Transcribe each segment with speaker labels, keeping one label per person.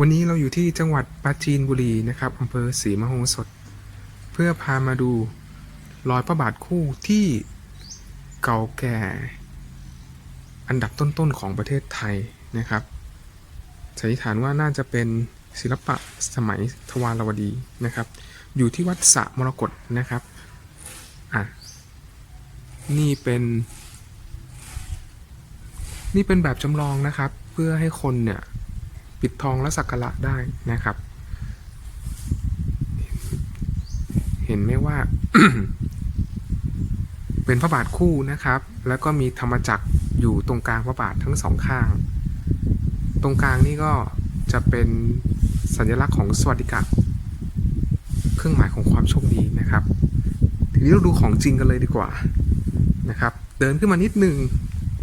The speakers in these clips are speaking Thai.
Speaker 1: วันนี้เราอยู่ที่จังหวัดปราจีนบุรีนะครับอำเภอศรีมโหสถ เพื่อพามาดูรอยพระบาทคู่ที่เก่าแก่ อันดับต้นๆของประเทศไทยนะครับสันนิษฐานว่าน่าจะเป็นศิลปะสมัยทวารวดีนะครับ อยู่ที่วัดสระมรกตนะครับอะนี่เป็น นี่เป็นแบบจำลองนะครับ เพื่อให้คนเนี่ย ปิดทองและสักการะได้นะครับ เห็นไหมว่า เป็นพระบาทคู่นะครับ แล้วก็มีธรรมจักรอยู่ตรงกลางพระบาททั้งสองข้าง ตรงกลางนี่ก็จะเป็นสัญลักษณ์ของสวัสดิกะเครื่องหมายของความโชคดีนะครับ ทีนี้เราดูของจริงกันเลยดีกว่านะครับ เดินขึ้นมานิดนึง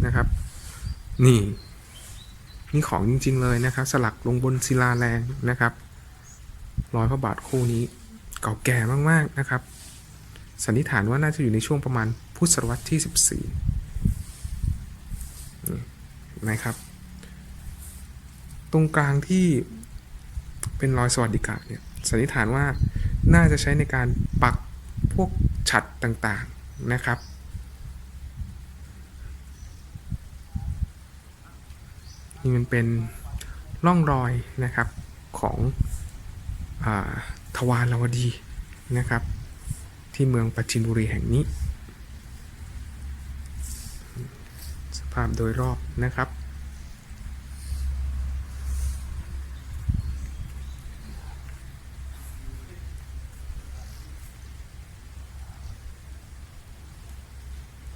Speaker 1: นะครับ นี่ นี่ของจริง ๆ เลยนะครับ สลักลงบนศิลาแรงนะครับรอยพระบาทคู่นี้เก่าแก่มากๆนะครับ สันนิษฐานว่าน่าจะอยู่ในช่วงประมาณพุทธศตวรรษที่ 14นี่นไหมครับ ตรงกลางที่เป็นรอยสวัสดิกะเนี่ยสันนิษฐานว่าน่าจะใช้ในการปักพวกฉัดต่างๆนะครับ นี่มันเป็นร่องรอยนะครับของอทวารวดีนะครับ ที่เมืองปัจจินบุรีแห่งนี้ สภาพโดยรอบนะครับ